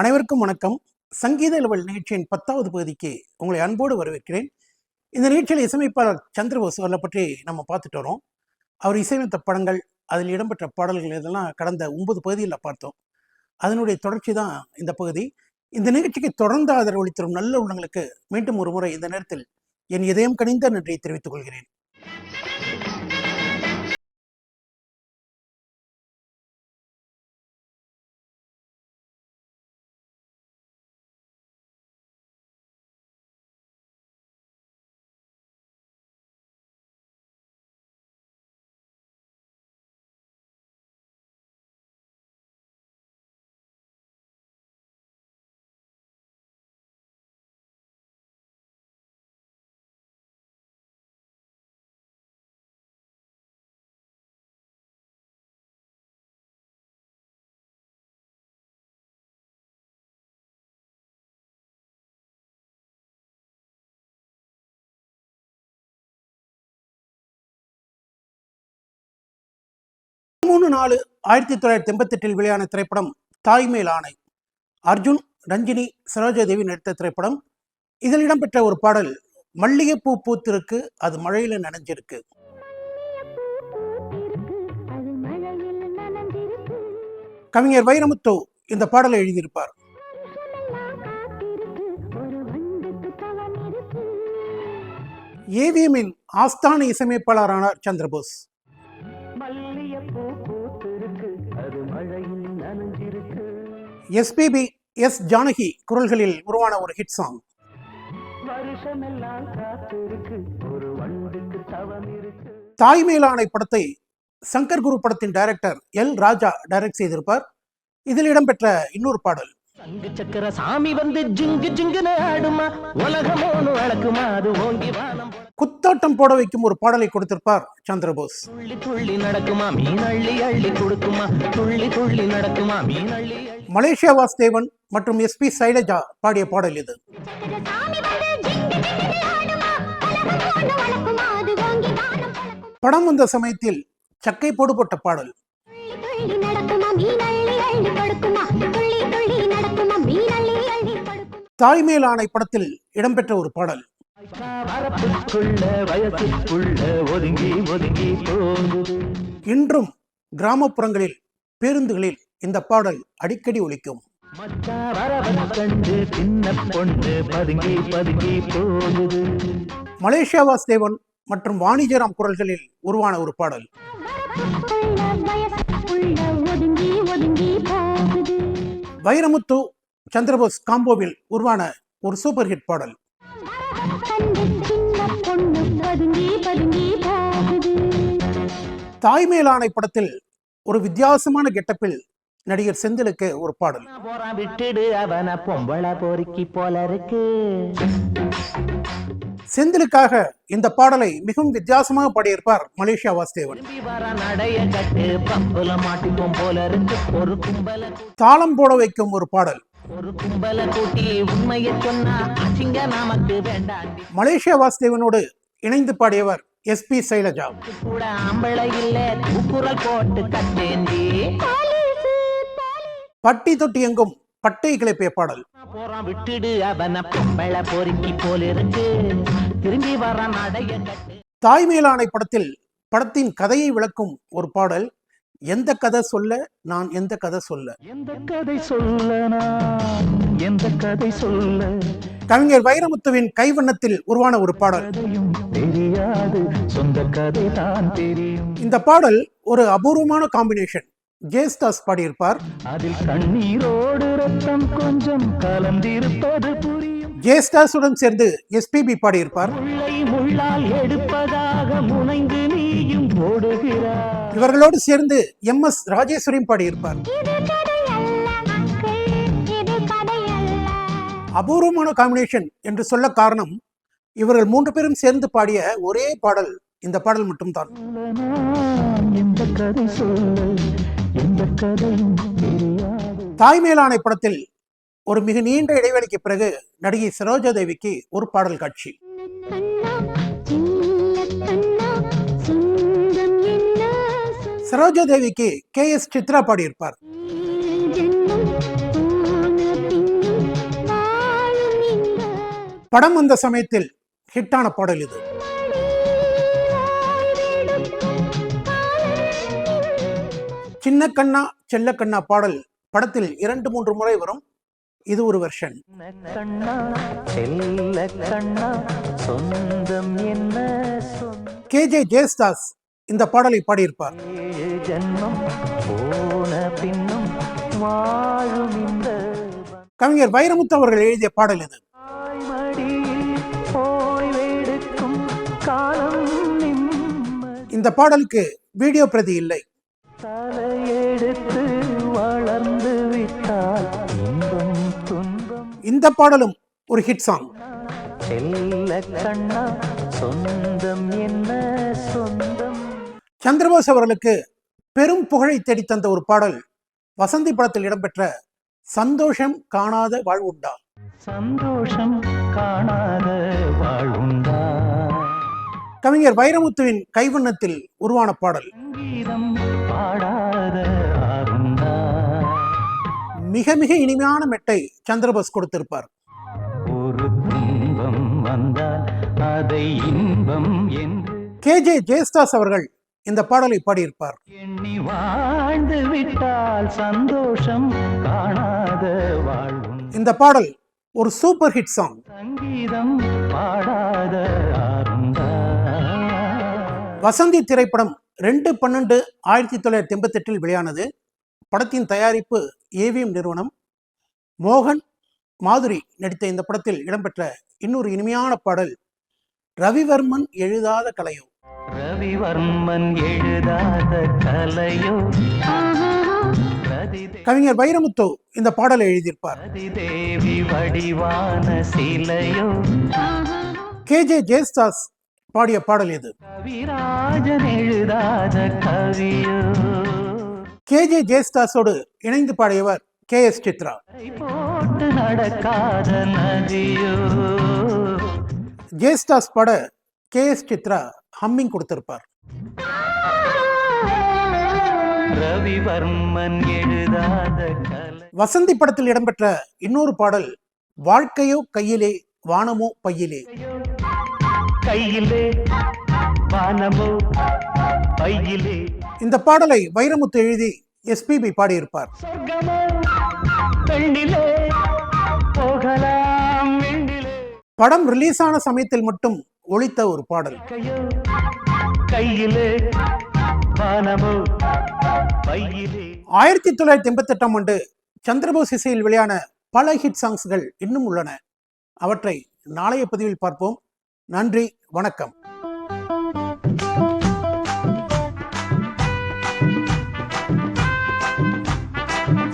அனைவருக்கும் வணக்கம். சங்கீத லெவல் நிகழ்ச்சியின் பத்தாவது பகுதிக்கு உங்களை அன்போடு வரவேற்கிறேன். இந்த நிகழ்ச்சியில் இசையமைப்பாளர் சந்திரபோஸ் அவர்களை பற்றி நம்ம பார்த்துட்டு வரோம். அவர் இசையமைத்த படங்கள் அதில் இடம்பெற்ற பாடல்கள் இதெல்லாம் கடந்த ஒன்பது பகுதிகளில் பார்த்தோம். அதனுடைய தொடர்ச்சி தான் இந்த பகுதி. இந்த நிகழ்ச்சிக்கு தொடர்ந்து ஆதரவு அளித்தரும் நல்ல உள்ளங்களுக்கு மீண்டும் ஒரு முறை இந்த நேரத்தில் என் இதயம் கணிந்த நன்றியை தெரிவித்துக் கொள்கிறேன். மூணு நாலு ஆயிரத்தி தொள்ளாயிரத்தி எண்பத்தெட்டில் வெளியான திரைப்படம் தாய்மேல் ஆணை. அர்ஜுன் ரஞ்சினி சரோஜாதேவி நடித்த திரைப்படம். இதில் இடம்பெற்ற ஒரு பாடல் மல்லிகைப்பூ பூத்திருக்கு அது மழையில நனைஞ்சிருக்கு. அது மழையில் நனைஞ்சிருக்கு கவிஞர் வைரமுத்து இந்த பாடலை எழுதியிருப்பார். ஏவிஎம்மின் ஆஸ்தான இசையமைப்பாளரானார் சந்திரபோஸ். எஸ்பிபி எஸ் ஜானகி குரல்களில் உருவான ஒரு ஹிட் சாங் இருக்கு. தாய்மேலானை படத்தை சங்கர் குரு படத்தின் டைரக்டர் எல் ராஜா டைரக்ட் செய்திருப்பார். இதில் இடம்பெற்ற இன்னொரு பாடல் சங்கு சக்கர சாமி வந்து ஜிங்கு ஜிங்குன்னு ஆடுமா? உலகமோனு வழக்குமா? அது ஓங்கி வானம் குத்தாட்டம் போட வைக்கும் ஒரு பாடலை கொடுத்திருப்பார் சந்திரபோஸ். துள்ளி துள்ளி நடக்குமா? மீன் அள்ளி அள்ளி கொடுக்குமா? துள்ளி துள்ளி நடக்குமா? மீன் அள்ளி மலேசியா வாசுதேவன் மற்றும் எஸ்பி சைலஜா பாடிய பாடல் இது. படம் வந்த சமயத்தில் சக்கை போடுபட்ட பாடல். தாய்மேல் ஆணை படத்தில் இடம்பெற்ற ஒரு பாடல். இன்றும் கிராமப்புறங்களில் பேருந்துகளில் இந்த பாடல் அடிக்கடி ஒலிக்கும். மலேசியா வாசுதேவன் மற்றும் வாணிஜராம் குரல்களில் உருவான ஒரு பாடல். வைரமுத்து சந்திரபோஸ் காம்போவில் உருவான ஒரு சூப்பர் ஹிட் பாடல். தாய் மேலானை படத்தில் ஒரு வித்தியாசமான கெட்டப்பில் நடிகர் செந்திலுக்கு ஒரு பாடல். விட்டுடு அவன பொம்பளை பொறுக்கி போல இருக்கு செந்திலுக்காக இந்த பாடலை மிகவும் வித்தியாசமாக பாடியிருப்பார் மலேசியா வாசுதேவன். போல தாளம் போட வைக்கும் ஒரு பாடல். ஒரு கும்பல கூட்டி உண்மையை சொன்னா அசிங்க நமக்கு வேண்டாண்டி மலேசியா வாசுதேவனோடு இணைந்து பாடியவர் எஸ்பி சைலஜா. கூட ஆம்பளை இல்ல கூக்குரல் போட்டு கட்டேந்தி. பட்டி தொட்டி எங்கும் பட்டை கிளப்பிய பாடல். போறான் விட்டுடு அவன பொம்பளை பொறுக்கி போல இருக்கு. திரும்பி வர நடைய தாய்மேலானை படத்தில் படத்தின் கதையை விளக்கும் ஒரு பாடல். எந்த கதை சொல்ல நான் எந்த கதை சொல்ல? எந்த கதை சொல்ல எந்த கதை சொல்ல? கவிஞர் வைரமுத்துவின் கைவண்ணத்தில் உருவான ஒரு பாடல். தெரியாது சொந்த கதை தான் தெரியும். இந்த பாடல் ஒரு அபூர்வமான காம்பினேஷன் ஜேஸ்தாஸ் பாடியிருப்பார். அதில் கண்ணீரோடு ரத்தம் கொஞ்சம் கலந்திருப்பது புரியும். ஜேஸ்தாஸுடன் சேர்ந்து எஸ்பிபி பாடியிருப்பார். முள்ளை முள்ளால் எடுப்பதாக முனைந்து நீயும் ஓடுகிறாய் இவர்களோடு சேர்ந்து எம் எஸ் ராஜேஸ்வரியும் பாடியிருப்பார். அபூர்வமான காம்பினேஷன் என்று சொல்ல காரணம் இவர்கள் மூன்று பேரும் சேர்ந்து பாடிய ஒரே பாடல் இந்த பாடல் மட்டும்தான். தெரியாது. தாய்மேலானை படத்தில் ஒரு மிக நீண்ட இடைவெளிக்கு பிறகு நடிகை சரோஜா தேவிக்கு ஒரு பாடல் காட்சி. சரோஜா தேவிக்கு கே எஸ் சித்ரா பாடியிருப்பார். படம் வந்த சமயத்தில் ஹிட்டான பாடல் இது. சின்ன கண்ணா செல்ல கண்ணா பாடல் படத்தில் இரண்டு மூன்று முறை வரும். இது ஒரு வெர்ஷன். கே ஜே ஜேஸ்தாஸ் இந்த பாடலை பாடியிருப்பார். கவிஞர் வைரமுத்து அவர்கள் எழுதிய பாடல் இது. இந்த பாடலுக்கு வீடியோ பிரதி இல்லை. இந்த பாடலும் ஒரு ஹிட் சாங் செல்ல கண்ணா சொந்தம் சந்திரபோஸ் அவர்களுக்கு பெரும் புகழை தேடித் தந்த ஒரு பாடல் வசந்தி படத்தில் இடம்பெற்ற சந்தோஷம் காணாத வாழ்வுண்டா? சந்தோஷம் காணாத வாழுண்டா கவிஞர் வைரமுத்துவின் கைவண்ணத்தில் உருவான பாடல். மிக மிக இனிமையான மெட்டை சந்திரபோஸ் கொடுத்திருப்பார். ஒரு துன்பம் வந்தால் அதை இன்பம் என்று கேஜே ஜெயஸ்தாஸ் அவர்கள் இந்த பாடலை பாடியிருப்பார். எண்ணி வாழ்ந்து விட்டால் சந்தோஷம் காணாத வாழ்வும். இந்த பாடல் ஒரு சூப்பர் ஹிட் சாங். சங்கீதம் பாடாத வசந்தி திரைப்படம் ரெண்டு பன்னெண்டு ஆயிரத்தி தொள்ளாயிரத்தி எண்பத்தி எட்டில் வெளியானது. படத்தின் தயாரிப்பு ஏவிஎம் நிறுவனம். மோகன் மாதுரி நடித்த இந்த படத்தில் இடம்பெற்ற இன்னொரு இனிமையான பாடல் ரவிவர்மன் எழுதாத கலையோ. ரவிவர்மன் எழுதாத கலையோ? கவிஞர் வைரமுத்து இந்த பாடலை எழுதியிருப்பார். தேவி வடிவான சிலையோ? கேஜே ஜெயஸ்தாஸ் பாடிய பாடல் இது. கவியோ? கேஜே ஜெயஸ்தாஸோடு இணைந்து பாடியவர் கே எஸ் சித்ரா. ஜெயஸ்தாஸ் பாட கே எஸ் சித்ரா ஹம்மிங் கொடுத்திருப்பார். ரவிவர்மன் எழுதாத கலை. வசந்தி படத்தில் இடம்பெற்ற இன்னொரு பாடல் வாழ்க்கையோ கையிலே வானமோ பையிலே கையிலே வானமோ பையிலே. இந்த பாடலை வைரமுத்து எழுதி எஸ்பிபி பாடியிருப்பார். படம் ரிலீஸ் ஆன சமயத்தில் மட்டும் ஒலித்த ஒரு பாடல். ஆயிரத்தி தொள்ளாயிரத்தி எண்பத்தி எட்டாம் ஆண்டு சந்திரபோஸ் இசையில் வெளியான பல ஹிட் சாங்ஸ்கள் இன்னும் உள்ளன. அவற்றை நாளைய பதிவில் பார்ப்போம். நன்றி வணக்கம்.